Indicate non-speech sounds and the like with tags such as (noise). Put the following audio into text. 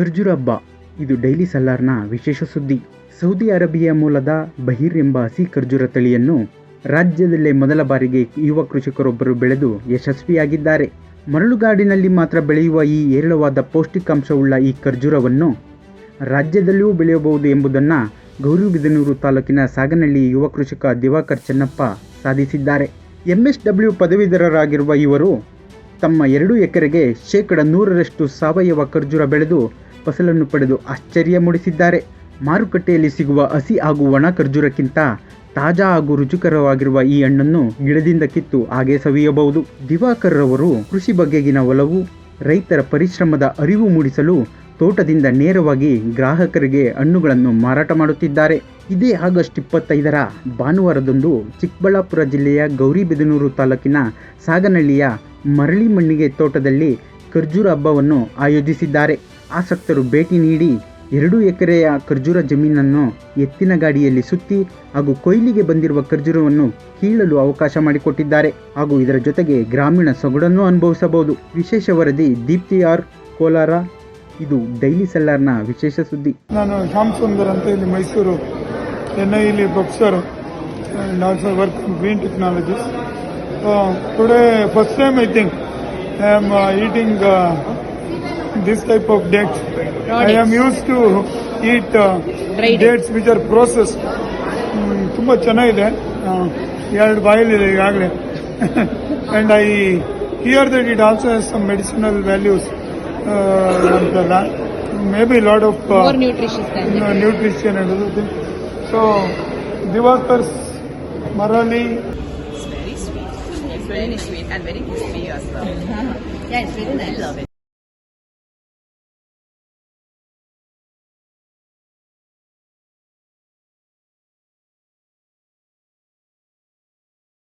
ಖರ್ಜೂರ ಹಬ್ಬ ಇದು ಡೈಲಿ ಸಲಾರ್ನ ವಿಶೇಷ ಸುದ್ದಿ. ಸೌದಿ ಅರೇಬಿಯಾ ಮೂಲದ ಬಹೀರ್ ಎಂಬ ಹಸಿ ಖರ್ಜೂರ ತಳಿಯನ್ನು ರಾಜ್ಯದಲ್ಲೇ ಮೊದಲ ಬಾರಿಗೆ ಯುವ ಕೃಷಿಕರೊಬ್ಬರು ಬೆಳೆದು ಯಶಸ್ವಿಯಾಗಿದ್ದಾರೆ. ಮರಳುಗಾಡಿನಲ್ಲಿ ಮಾತ್ರ ಬೆಳೆಯುವ ಈ ಹೇರಳವಾದ ಪೌಷ್ಟಿಕಾಂಶವುಳ್ಳ ಈ ಖರ್ಜೂರವನ್ನು ರಾಜ್ಯದಲ್ಲಿಯೂ ಬೆಳೆಯಬಹುದು ಎಂಬುದನ್ನು ಗೌರಿಬಿದನೂರು ತಾಲೂಕಿನ ಸಾಗನಹಳ್ಳಿ ಯುವ ಕೃಷಿಕ ದಿವಾಕರ್ ಚೆನ್ನಪ್ಪ ಸಾಧಿಸಿದ್ದಾರೆ. ಎಂಎಸ್ಡಬ್ಲ್ಯೂ ಪದವೀಧರರಾಗಿರುವ ಇವರು ತಮ್ಮ ಎರಡು ಎಕರೆಗೆ ಶೇಕಡ ನೂರರಷ್ಟು ಸಾವಯವ ಖರ್ಜೂರ ಬೆಳೆದು ಫಸಲನ್ನು ಪಡೆದು ಆಶ್ಚರ್ಯ ಮೂಡಿಸಿದ್ದಾರೆ. ಮಾರುಕಟ್ಟೆಯಲ್ಲಿ ಸಿಗುವ ಹಸಿ ಹಾಗೂ ಒಣ ಖರ್ಜೂರಕ್ಕಿಂತ ತಾಜಾ ಹಾಗೂ ರುಚಿಕರವಾಗಿರುವ ಈ ಹಣ್ಣನ್ನು ಗಿಡದಿಂದ ಕಿತ್ತು ಹಾಗೆ ಸವಿಯಬಹುದು. ದಿವಾಕರ್ ರವರು ಕೃಷಿ ಬಗೆಗಿನ ಒಲವು, ರೈತರ ಪರಿಶ್ರಮದ ಅರಿವು ಮೂಡಿಸಲು ತೋಟದಿಂದ ನೇರವಾಗಿ ಗ್ರಾಹಕರಿಗೆ ಹಣ್ಣುಗಳನ್ನು ಮಾರಾಟ ಮಾಡುತ್ತಿದ್ದಾರೆ. ಇದೇ ಆಗಸ್ಟ್ ಇಪ್ಪತ್ತೈದರ ಭಾನುವಾರದಂದು ಚಿಕ್ಕಬಳ್ಳಾಪುರ ಜಿಲ್ಲೆಯ ಗೌರಿಬಿದನೂರು ತಾಲೂಕಿನ ಸಾಗನಹಳ್ಳಿಯ ಮರಳಿ ಮಣ್ಣಿಗೆ ತೋಟದಲ್ಲಿ ಖರ್ಜೂರ ಹಬ್ಬವನ್ನು ಆಯೋಜಿಸಿದ್ದಾರೆ. ಆಸಕ್ತರು ಭೇಟಿ ನೀಡಿ ಎರಡು ಎಕರೆಯ ಖರ್ಜೂರ ಜಮೀನನ್ನು ಎತ್ತಿನ ಗಾಡಿಯಲ್ಲಿ ಸುತ್ತಿ ಹಾಗೂ ಕೊಯ್ಲಿಗೆ ಬಂದಿರುವ ಖರ್ಜೂರವನ್ನು ಕೀಳಲು ಅವಕಾಶ ಮಾಡಿಕೊಟ್ಟಿದ್ದಾರೆ. ಹಾಗೂ ಇದರ ಜೊತೆಗೆ ಗ್ರಾಮೀಣ ಸೊಗಡನ್ನು ಅನುಭವಿಸಬಹುದು. ವಿಶೇಷ ವರದಿ ದೀಪ್ತಿ ಆರ್, ಕೋಲಾರ. ಇದು ಡೈಲಿ ಸೆಲ್ಲಾರ್ನ ವಿಶೇಷ ಸುದ್ದಿ. ನಾನು ಶ್ಯಾಮ್ ಸುಂದರ್ ಅಂತ ಇಲ್ಲಿ ಮೈಸೂರು ಚೆನ್ನೈಲಿ ಇಲ್ಲಿ professor also work green technologies today first time I think I am eating This type of dates I am used to eat dates which are process ತುಂಬ ಚೆನ್ನಾಗಿದೆ ಆ, ಎರಡು ಬಾಯಲ್ಲಿದೆ ಈಗಾಗಲೇ (laughs) and I hear that it also has some medicinal values ಅಂತೆಲ್ಲ maybe lot of more nutritious than the nutrition and other things. So, Divakar's Marali It's very sweet. It's very sweet and very crispy as well. (laughs) Yeah, it's very nice. I love it.